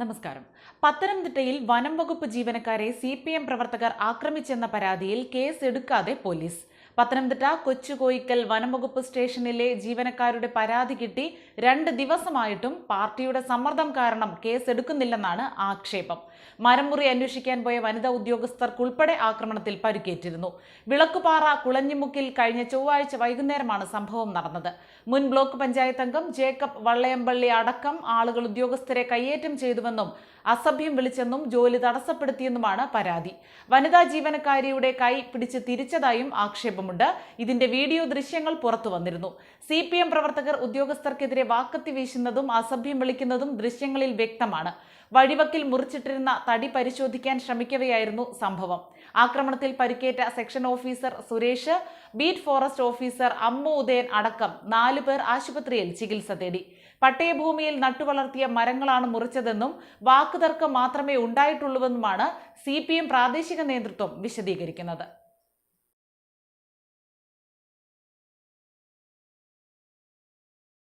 നമസ്കാരം. പത്തനംതിട്ടയിൽ വനം വകുപ്പ് ജീവനക്കാരെ സി പി എം പ്രവർത്തകർ ആക്രമിച്ചെന്ന പരാതിയിൽ കേസ് എടുക്കാതെ പോലീസ്. പത്തനംതിട്ട കൊച്ചുകോയിക്കൽ വനംവകുപ്പ് സ്റ്റേഷനിലെ ജീവനക്കാരുടെ പരാതി കിട്ടി. രണ്ട് ദിവസമായിട്ടും പാർട്ടിയുടെ സമ്മർദ്ദം കാരണം കേസ് എടുക്കുന്നില്ലെന്നാണ് ആക്ഷേപം. മരംമുറി അന്വേഷിക്കാൻ പോയ വനിതാ ഉദ്യോഗസ്ഥർക്കുൾപ്പെടെ ആക്രമണത്തിൽ പരിക്കേറ്റിരുന്നു. വിളക്കുപാറ കുളഞ്ഞിമുക്കിൽ കഴിഞ്ഞ ചൊവ്വാഴ്ച വൈകുന്നേരമാണ് സംഭവം നടന്നത്. മുൻ ബ്ലോക്ക് പഞ്ചായത്ത് അംഗം ജേക്കബ് വള്ളയമ്പള്ളി അടക്കം ആളുകൾ ഉദ്യോഗസ്ഥരെ കയ്യേറ്റം ചെയ്തുവെന്നും അസഭ്യം വിളിച്ചെന്നും ജോലി തടസ്സപ്പെടുത്തിയെന്നുമാണ് പരാതി. വനിതാ ജീവനക്കാരിയുടെ കൈ പിടിച്ച് തിരിച്ചതായും ആക്ഷേപമുണ്ട് ഇതിന്റെ വീഡിയോ ദൃശ്യങ്ങൾ പുറത്തു വന്നിരുന്നു. സി പി എം പ്രവർത്തകർ ഉദ്യോഗസ്ഥർക്കെതിരെ വാക്കത്തി വീശുന്നതും അസഭ്യം വിളിക്കുന്നതും ദൃശ്യങ്ങളിൽ വ്യക്തമാണ്. വഴിവക്കിൽ മുറിച്ചിട്ടിരുന്ന തടി പരിശോധിക്കാൻ ശ്രമിക്കവെയായിരുന്നു സംഭവം. ആക്രമണത്തിൽ പരിക്കേറ്റ section officer Suresh beat forest officer Ammu Udayan അടക്കം നാലു പേർ ആശുപത്രിയിൽ ചികിത്സ തേടി. പട്ടയഭൂമിയിൽ നട്ടുവളർത്തിയ മരങ്ങളാണ് മുറിച്ചതെന്നും വാക്കുതർക്കം മാത്രമേ ഉണ്ടായിട്ടുള്ളൂവെന്നുമാണ് സി പ്രാദേശിക നേതൃത്വം വിശദീകരിക്കുന്നത്.